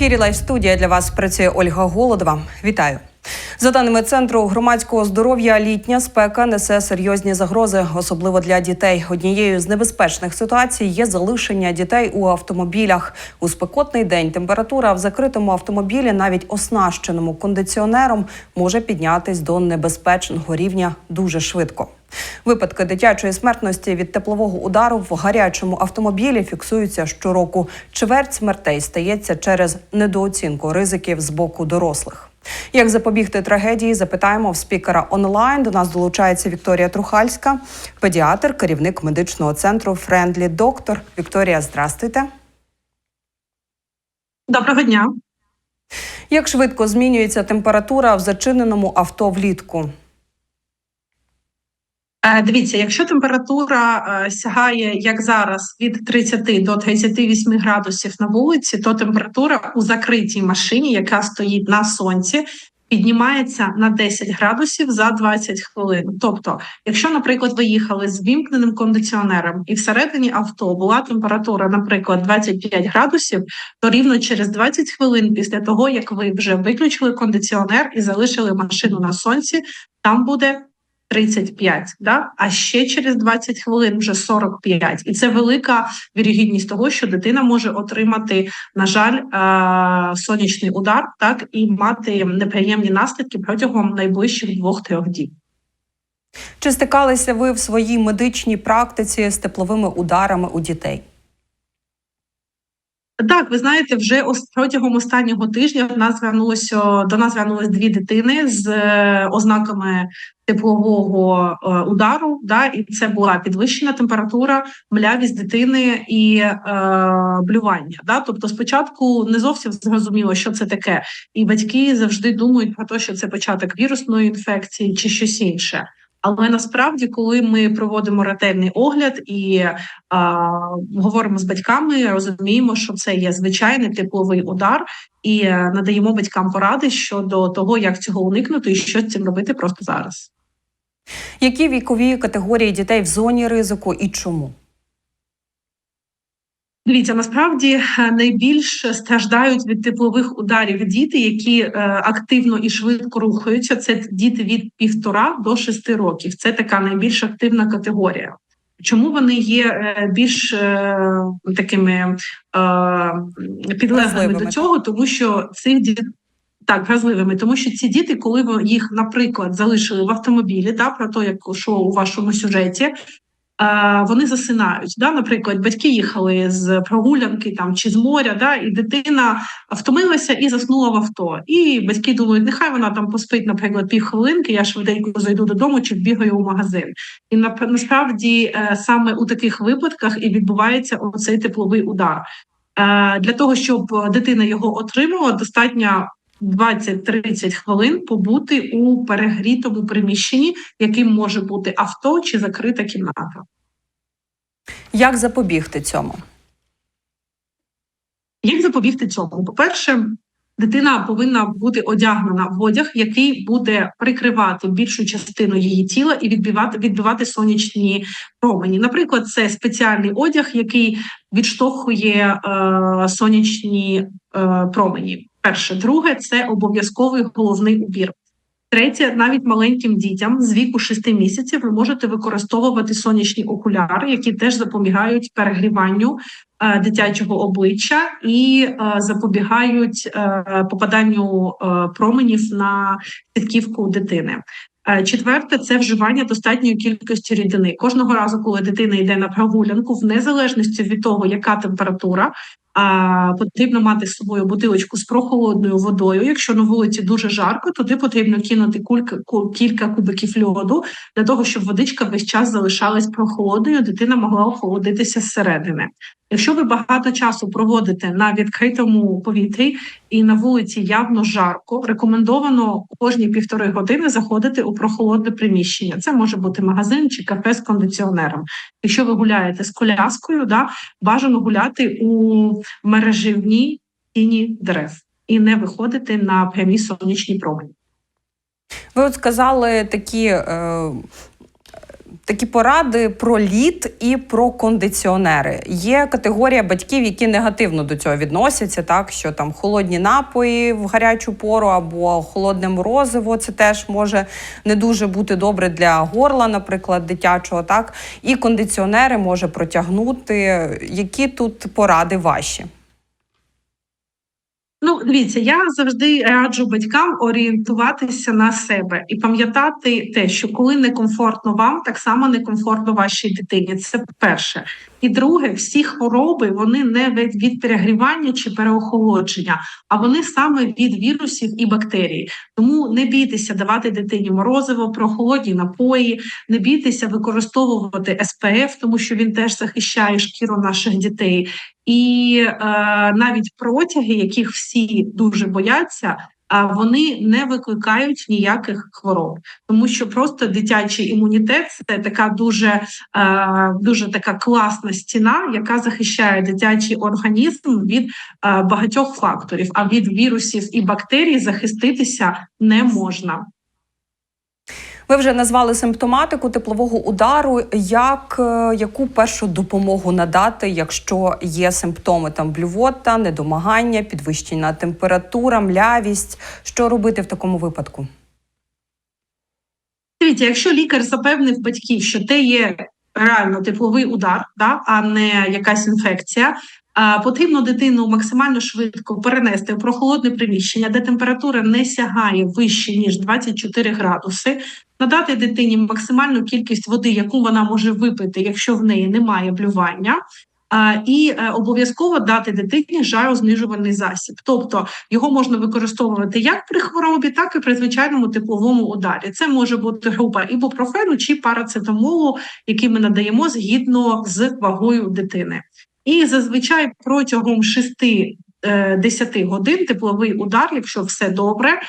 ефірі Лайв студія для вас працює Ольга Голодова. Вітаю. За даними центру громадського здоров'я, літня спека несе серйозні загрози, особливо для дітей. Однією з небезпечних ситуацій є залишення дітей у автомобілях. У спекотний день температура в закритому автомобілі, навіть оснащеному кондиціонером, може піднятись до небезпечного рівня дуже швидко. Випадки дитячої смертності від теплового удару в гарячому автомобілі фіксуються щороку. Чверть смертей стається через недооцінку ризиків з боку дорослих. Як запобігти трагедії? Запитаємо в спікера онлайн. До нас долучається Вікторія Трухальська, педіатр, керівник медичного центру Френдлі Доктор. Вікторія, здрастуйте. Доброго дня. Як швидко змінюється температура в зачиненому авто влітку? Е, Дивіться, якщо температура е, сягає як зараз від 30 до 38 градусів на вулиці, то температура у закритій машині, яка стоїть на сонці, піднімається на 10 градусів за 20 хвилин. Тобто, якщо, наприклад, ви їхали з вімкненим кондиціонером, і всередині авто була температура, наприклад, 25 градусів, то рівно через 20 хвилин після того, як ви вже виключили кондиціонер і залишили машину на сонці, там буде 35, да? а ще через 20 хвилин вже 45. І це велика вірогідність того, що дитина може отримати, на жаль, е- сонячний удар, так і мати неприємні наслідки протягом найближчих двох-трьох діб. Чи стикалися ви в своїй медичній практиці з тепловими ударами у дітей? Так, ви знаєте, вже протягом останнього тижня в нас звернулося до нас звернулись дві дитини з е, ознаками теплового е, удару. Да, і це була підвищена температура, млявість дитини і е, блювання. Да? Тобто, спочатку не зовсім зрозуміло, що це таке, і батьки завжди думають про те, що це початок вірусної інфекції чи щось інше. Але насправді, коли ми проводимо ретельний огляд і а, говоримо з батьками, розуміємо, що це є звичайний тепловий удар, і е, надаємо батькам поради щодо того, як цього уникнути і що з цим робити просто зараз. Які вікові категорії дітей в зоні ризику і чому? Дивіться, насправді е, найбільш страждають від теплових ударів діти, які е, активно і швидко рухаються. Це діти від півтора до шести років. Це така найбільш активна категорія. Чому вони є е, більш е, такими е, підлеглими до цього? Тому що цих дітей. Так, вразливими, тому що ці діти, коли ви їх, наприклад, залишили в автомобілі, да, про те, як що у вашому сюжеті, вони засинають. Да? Наприклад, батьки їхали з прогулянки там чи з моря, да, і дитина втомилася і заснула в авто. І батьки думають, нехай вона там поспить, наприклад, півхвилинки, я швиденько зайду додому чи вбігаю у магазин. І насправді е, саме у таких випадках і відбувається оцей тепловий удар. Е, Для того щоб дитина його отримала, достатньо 20-30 хвилин побути у перегрітому приміщенні, яким може бути авто чи закрита кімната. Як запобігти цьому? Як запобігти цьому? По-перше, дитина повинна бути одягнена в одяг, який буде прикривати більшу частину її тіла і відбивати, відбивати сонячні промені. Наприклад, це спеціальний одяг, який відштовхує е, сонячні е, промені. Перше, друге, це обов'язковий головний убір. Третє, навіть маленьким дітям з віку 6 місяців ви можете використовувати сонячні окуляри, які теж запобігають перегріванню е, дитячого обличчя і е, запобігають е, попаданню е, променів на сітківку дитини. Е, Четверте це вживання достатньої кількості рідини. Кожного разу, коли дитина йде на прогулянку, в незалежності від того, яка температура, а, потрібно мати з собою бутилочку з прохолодною водою. Якщо на вулиці дуже жарко, туди потрібно кинути кулька, ку- кілька кубиків льоду для того, щоб водичка весь час залишалась прохолодною, дитина могла охолодитися зсередини. Якщо ви багато часу проводите на відкритому повітрі і на вулиці явно жарко, рекомендовано кожні півтори години заходити у прохолодне приміщення. Це може бути магазин чи кафе з кондиціонером. Якщо ви гуляєте з коляскою, да бажано гуляти у мереживній тіні дерев і не виходити на прямі сонячні промені. Ви от сказали такі е, такі поради про лід і про кондиціонери. Є категорія батьків, які негативно до цього відносяться, так що там холодні напої в гарячу пору або холодне морозиво. Це теж може не дуже бути добре для горла, наприклад, дитячого. Так і кондиціонери може протягнути. Які тут поради ваші? Ну, дивіться, я завжди раджу батькам орієнтуватися на себе і пам'ятати те, що коли некомфортно вам, так само некомфортно вашій дитині. Це перше. І друге, всі хвороби вони не від, перегрівання чи переохолодження, а вони саме від вірусів і бактерій. Тому не бійтеся давати дитині морозиво, прохолодні напої, не бійтеся використовувати СПФ, тому що він теж захищає шкіру наших дітей. І е, навіть протяги, яких всі дуже бояться, вони не викликають ніяких хвороб, тому що просто дитячий імунітет це така дуже е, дуже така класна стіна, яка захищає дитячий організм від е, багатьох факторів. А від вірусів і бактерій захиститися не можна. Ви вже назвали симптоматику теплового удару. Як е, яку першу допомогу надати, якщо є симптоми там блювота, недомагання, підвищена температура, млявість? Що робити в такому випадку? Дивіться, якщо лікар запевнив батьків, що це є реально тепловий удар, да, а не якась інфекція. Потрібно дитину максимально швидко перенести в прохолодне приміщення, де температура не сягає вище ніж 24 градуси, надати дитині максимальну кількість води, яку вона може випити, якщо в неї немає блювання. І е, обов'язково дати дитині жарознижувальний засіб, тобто його можна використовувати як при хворобі, так і при звичайному тепловому ударі. Це може бути група ібупрофену чи парацетамолу, який ми надаємо згідно з вагою дитини. І зазвичай протягом 6-10 годин тепловий удар, якщо все добре, е,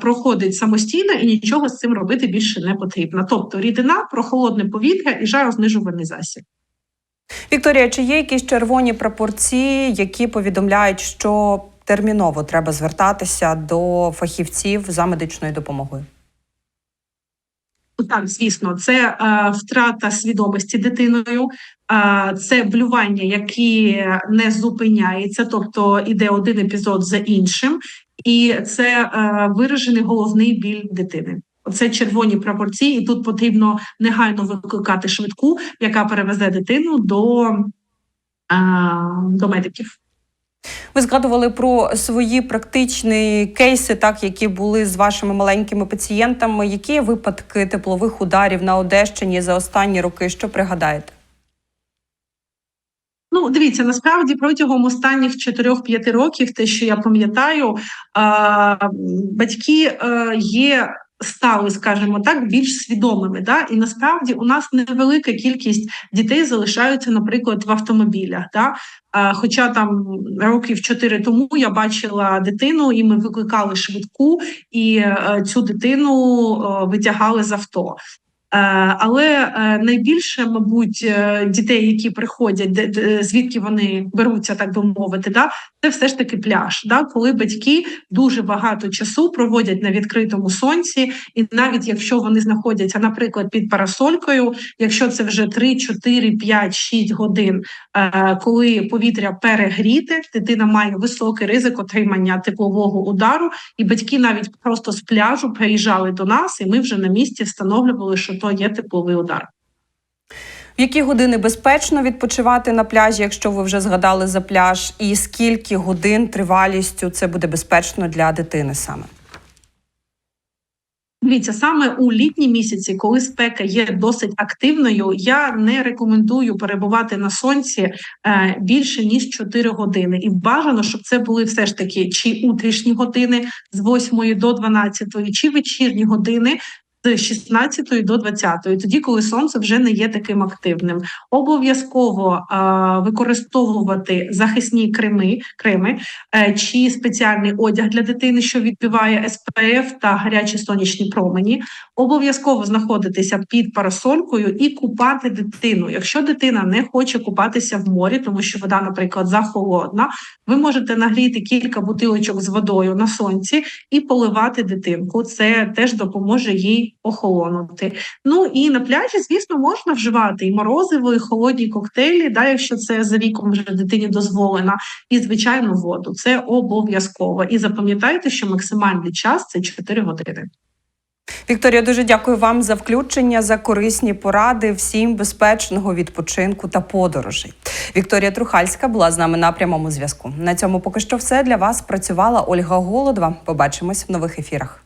проходить самостійно і нічого з цим робити більше не потрібно. Тобто рідина, прохолодне повітря і жарознижувальний засіб. Вікторія, чи є якісь червоні прапорці, які повідомляють, що терміново треба звертатися до фахівців за медичною допомогою? Так, звісно, це е, втрата свідомості дитиною, е, це блювання, які не зупиняється, тобто іде один епізод за іншим, і це е, виражений головний біль дитини. Це червоні прапорці, і тут потрібно негайно викликати швидку, яка перевезе дитину до, е, до медиків. Ви згадували про свої практичні кейси, так які були з вашими маленькими пацієнтами. Які випадки теплових ударів на Одещині за останні роки? Що пригадаєте? Ну, дивіться, насправді протягом останніх 4-5 років, те, що я пам'ятаю, батьки е, є. Стали, скажімо так, більш свідомими. Да? І насправді у нас невелика кількість дітей залишаються, наприклад, в автомобілях. Да? Хоча там років чотири тому я бачила дитину, і ми викликали швидку, і е, цю дитину витягали з авто. Е, але е, найбільше, мабуть, е, дітей, які приходять, звідки вони беруться, так би мовити, да це все ж таки пляж, да, коли батьки дуже багато часу проводять на відкритому сонці, і навіть якщо вони знаходяться, наприклад, під парасолькою, якщо це вже 3, 4, 5, 6 годин, коли повітря перегріте, дитина має високий ризик отримання теплового удару, і батьки навіть просто з пляжу приїжджали до нас, і ми вже на місці встановлювали, що то є тепловий удар. В які години безпечно відпочивати на пляжі, якщо ви вже згадали за пляж, і скільки годин тривалістю це буде безпечно для дитини саме? Дивіться, саме у літні місяці, коли спека є досить активною, я не рекомендую перебувати на сонці е, більше ніж 4 години, і бажано, щоб це були все ж таки чи утрішні години з 8 до 12, чи вечірні години з 16 до 20, тоді, коли сонце вже не є таким активним. Обов'язково використовувати захисні креми, креми е, чи спеціальний одяг для дитини, що відбиває СПФ та гарячі сонячні промені. Обов'язково знаходитися під парасолькою і купати дитину. Якщо дитина не хоче купатися в морі, тому що вода, наприклад, захолодна, ви можете нагріти кілька бутилочок з водою на сонці і поливати дитинку. Це теж допоможе їй охолонути. Ну і на пляжі, звісно, можна вживати і морозиво, і холодні коктейлі, да, якщо це за віком вже дитині дозволено, і звичайну воду. Це обов'язково. І запам'ятайте, що максимальний час це 4 години. Вікторія, дуже дякую вам за включення, за корисні поради. Всім безпечного відпочинку та подорожей. Вікторія Трухальська була з нами на прямому зв'язку. На цьому поки що все для вас працювала Ольга Голодова. Побачимось в нових ефірах.